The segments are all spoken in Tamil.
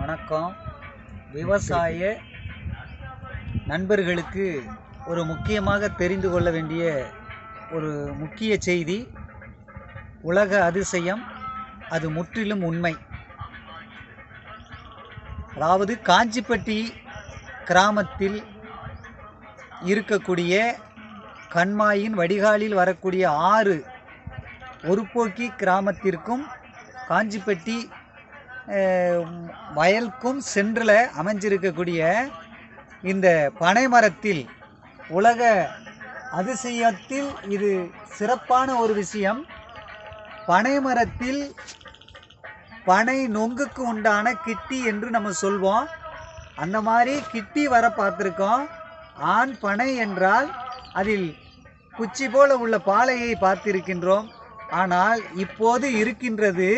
வணக்கம். விவசாய நண்பர்களுக்கு ஒரு முக்கியமாக தெரிந்து கொள்ள வேண்டிய ஒரு முக்கிய செய்தி உலக அதிசயம் அது முற்றிலும் உண்மை. அதாவது காஞ்சிப்பட்டி கிராமத்தில் இருக்கக்கூடிய கண்மாயின் வடிகாலில் வரக்கூடிய ஆறு ஒருபோக்கி கிராமத்திற்கும் காஞ்சிப்பட்டி வயலுக்கும் சென்றில் அமைஞ்சிருக்கக்கூடிய இந்த பனைமரத்தில் உலக அதிசயத்தில் இது சிறப்பான ஒரு விஷயம். பனைமரத்தில் பனை நொங்குக்கு உண்டான கிட்டி என்று நம்ம சொல்வோம். அந்த மாதிரி கிட்டி வர பார்த்துருக்கோம். ஆண் பனை என்றால் அதில் குச்சி போல உள்ள பாலையை பார்த்திருக்கின்றோம். ஆனால் இப்போது இருக்கின்றது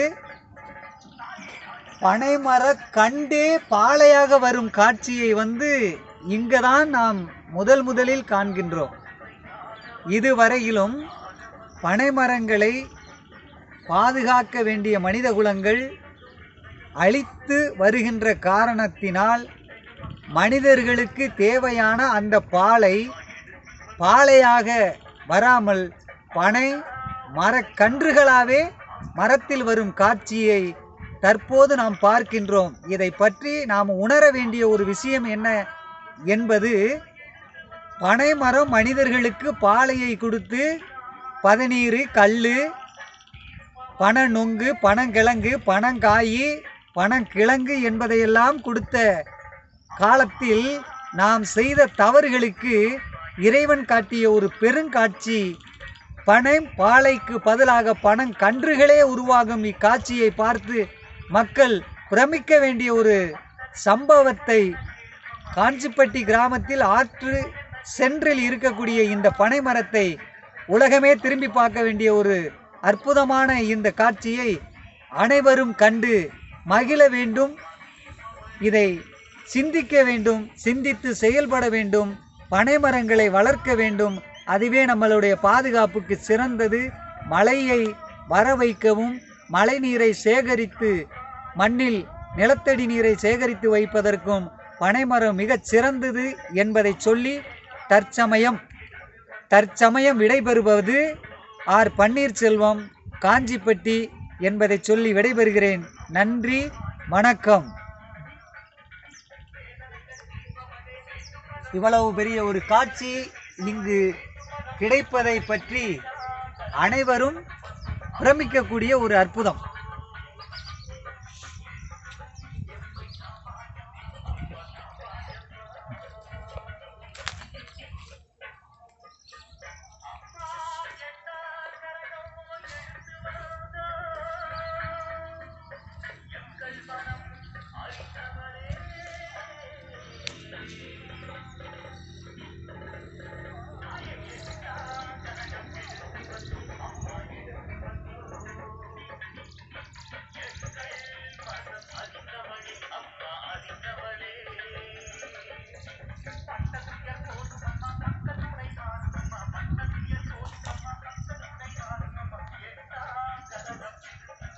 பனைமர கண்டே பாலையாக வரும் காட்சியை வந்து இங்கதான் நாம் முதல் முதலில் காண்கின்றோம். இதுவரையிலும் பனைமரங்களை பாதுகாக்க வேண்டிய மனித குலங்கள் அழித்து வருகின்ற காரணத்தினால் மனிதர்களுக்கு தேவையான அந்த பாலை பாலையாக வராமல் பனை மரக்கன்றுகளாகவே மரத்தில் வரும் காட்சியை தற்போது நாம் பார்க்கின்றோம். இதை பற்றி நாம் உணர வேண்டிய ஒரு விஷயம் என்ன என்பது பனைமரம் மனிதர்களுக்கு பாலையை கொடுத்து பதநீர் கல் பன நொங்கு பனங்கிழங்கு பனங்காயி பனங்கிழங்கு என்பதையெல்லாம் கொடுத்த காலத்தில் நாம் செய்த தவறுகளுக்கு இறைவன் காட்டிய ஒரு பெருங்காட்சி. பனை பாலைக்கு பதிலாக பனங்கன்றுகளே உருவாகும் இக்காட்சியை பார்த்து மக்கள் பிரமிக்க வேண்டிய ஒரு சம்பவத்தை காஞ்சிப்பட்டி கிராமத்தில் ஆற்று சென்றில் இருக்கக்கூடிய இந்த பனை மரத்தை உலகமே திரும்பி பார்க்க வேண்டிய ஒரு அற்புதமான இந்த காட்சியை அனைவரும் கண்டு மகிழ வேண்டும் இதை சிந்திக்க வேண்டும் சிந்தித்து செயல்பட வேண்டும் பனைமரங்களை வளர்க்க வேண்டும். அதுவே நம்மளுடைய பாதுகாப்புக்கு சிறந்தது. மழையை வர வைக்கவும் மழை நீரை சேகரித்து மண்ணில் நிலத்தடி நீரை சேகரித்து வைப்பதற்கும் பனைமரம் மிகச் சிறந்தது என்பதை சொல்லி தற்சமயம் தற்சமயம் விடைபெறுவது ஆர் பன்னீர்செல்வம் காஞ்சிப்பட்டி என்பதை சொல்லி விடைபெறுகிறேன். நன்றி வணக்கம். இவ்வளவு பெரிய ஒரு காட்சி இங்கு கிடைப்பதை பற்றி அனைவரும் பிரமிக்கக்கூடிய ஒரு அற்புதம்.